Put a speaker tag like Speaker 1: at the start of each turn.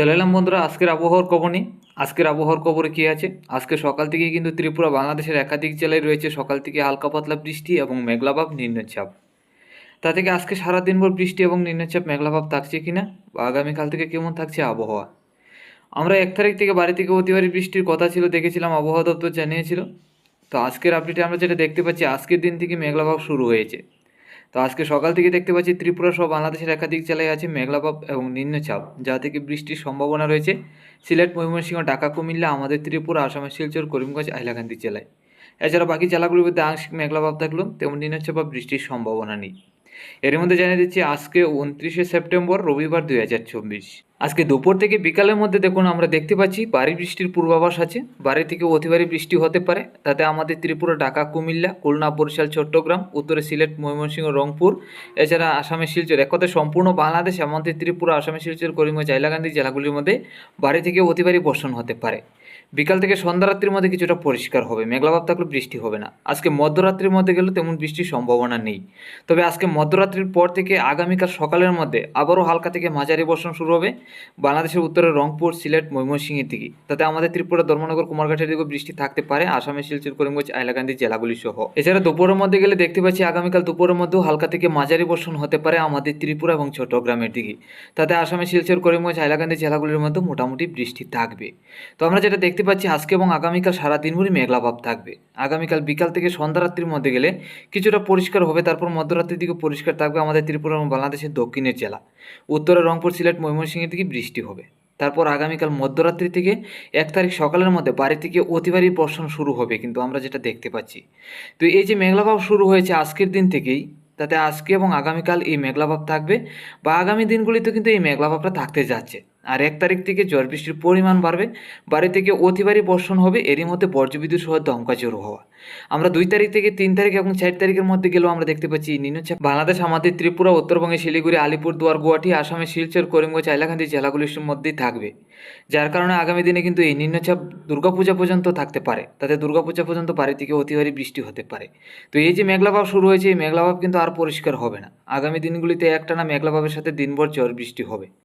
Speaker 1: চলে এলাম বন্ধুরা, আজকের আবহাওয়ার খবর নিয়ে। আজকের আবহাওয়ার খবরে কী আছে? আজকে সকাল থেকে কিন্তু ত্রিপুরা বাংলাদেশের একাধিক জেলায় রয়েছে। সকাল থেকে হালকা পাতলা বৃষ্টি এবং মেঘলাভাব নিম্নচাপ তা থেকে আজকে সারা দিনভর বৃষ্টি এবং নিম্নচাপ মেঘলাভাব থাকছে কিনা বা আগামীকাল থেকে কেমন থাকছে আবহাওয়া? আমরা এক তারিখ থেকে বাড়ি থেকে অতিবারী বৃষ্টির কথা ছিল, দেখেছিলাম, আবহাওয়া দপ্তর জানিয়েছিল। তো আজকের আপডেটে আমরা যেটা দেখতে পাচ্ছি, আজকের দিন থেকে মেঘলাভাব শুরু হয়েছে। তো আজকে সকাল থেকে দেখতে পাচ্ছি ত্রিপুরা সহ বাংলাদেশের একাধিক জেলায় আছে মেঘলাভাব এবং নিম্নচাপ, যা থেকে বৃষ্টির সম্ভাবনা রয়েছে। সিলেট, ময়মনসিংহ, ঢাকা, কুমিল্লা, আমাদের ত্রিপুরা আসামের শিলচর, করিমগঞ্জ আইলাকান্দি জেলায়। এছাড়া বাকি জেলাগুলির মধ্যে আংশিক মেঘলাভাব থাকলেও তেমন নিম্নচাপ বা বৃষ্টির সম্ভাবনা নেই। এর মধ্যে জানিয়ে দিচ্ছি, আজকে উনত্রিশে সেপ্টেম্বর, রবিবার দুই হাজার চব্বিশ। আজকে দুপুর থেকে বিকালের মধ্যে দেখুন, আমরা দেখতে পাচ্ছি, ভারী বৃষ্টির পূর্বাভাস আছে। বাড়ি থেকে অতি ভারী বৃষ্টি হতে পারে। তাতে আমাদের ত্রিপুরা, ঢাকা, কুমিল্লা, খুলনা, বরিশাল, চট্টগ্রাম, উত্তরে সিলেট, ময়মনসিংহ, রংপুর, এছাড়া আসামের শিলচর এক সম্পূর্ণ বাংলাদেশ আমাদের ত্রিপুরা, আসামের শিলচর, করিমগঞ্জ, হাইলাকান্দি জেলাগুলির মধ্যে বাড়ি থেকে অতি বর্ষণ হতে পারে। বিকাল থেকে সন্ধ্যারাত্রির মধ্যে কিছুটা পরিষ্কার হবে মেঘলাভাব থাকলে বৃষ্টি হবে না। আজকে মধ্যরাত্রির মধ্যে গেলে তেমন বৃষ্টির সম্ভাবনা নেই। তবে আজকে মধ্যরাত্রির পর থেকে আগামীকাল সকালের মধ্যে আবারও হালকা থেকে মাঝারি বর্ষণ শুরু হবে। বাংলাদেশের উত্তরে রংপুর, সিলেট, ময়মনসিংহের দিকে। তাতে আমাদের ত্রিপুরা, ধর্মনগর, কুমারঘাটের দিকেও বৃষ্টি থাকতে পারে। আসামের শিলচর, করিমগঞ্জ আইলাকান্দি জেলাগুলি সহ। এছাড়া দুপুরের মধ্যে গেলে দেখতে পাচ্ছি আগামীকাল দুপুরের মধ্যেও হালকা থেকে মাঝারি বর্ষণ হতে পারে আমাদের ত্রিপুরা এবং চট্টগ্রামের দিকে। তাতে আসামের শিলচর, করিমগঞ্জ, হাইলাকান্দি জেলাগুলির মধ্যে মোটামুটি বৃষ্টি থাকবে। তো আমরা যেটা দেখতে পাচ্ছি আজকে এবং আগামীকাল সারা দিনভরই মেঘলাভাব থাকবে। আগামীকাল বিকাল থেকে সন্ধ্যা রাত্রির মধ্যে গেলে কিছুটা পরিষ্কার হবে, তারপর মধ্যরাত্রির দিকে পরিষ্কার থাকবে আমাদের ত্রিপুরা এবং বাংলাদেশের দক্ষিণের জেলা। উত্তরে রংপুর, সিলেট, ময়মনসিংহের দিকে বৃষ্টি হবে। তারপর আগামীকাল মধ্যরাত্রি থেকে এক তারিখ সকালের মধ্যে বাড়ি থেকে অতিবারী বর্ষণ শুরু হবে, কিন্তু আমরা যেটা দেখতে পাচ্ছি। তো এই যে মেঘলাভাব শুরু হয়েছে আজকের দিন থেকেই, তাতে আজকে এবং আগামীকাল এই মেঘলাভাব থাকবে বা আগামী দিনগুলিতে কিন্তু এই মেঘলাভাবটা থাকতে যাচ্ছে। আর এক তারিখ থেকে ঝড় বৃষ্টির পরিমাণ বাড়বে। বাড়ি থেকে অতিবারী বর্ষণ হবে, এরই মধ্যে বজ্রবিদ্যুৎ সহ দমকা জোর হওয়া। আমরা দুই তারিখ থেকে তিন তারিখ এবং চার তারিখের মধ্যে গেলেও আমরা দেখতে পাচ্ছি নিম্নচাপ। বাংলাদেশ, আমাদের ত্রিপুরা, উত্তরবঙ্গে, শিলিগুড়ি আলিপুরদুয়ার গুয়াহাটি, আসামে শিলচর, করিমগঞ্জ, হাইলাকান্দি জেলাগুলির মধ্যেই থাকবে। যার কারণে আগামী দিনে কিন্তু এই নিম্নচাপ দুর্গাপূজা পর্যন্ত থাকতে পারে। তাতে দুর্গাপূজা পর্যন্ত বাড়ি থেকে অতিবারী বৃষ্টি হতে পারে। তো এই যে মেঘলাভাব শুরু হয়েছে, এই মেঘলাভাব কিন্তু আর পরিষ্কার হবে না। আগামী দিনগুলিতে একটানা মেঘলাভাবের সাথে দিনভর ঝড় বৃষ্টি হবে।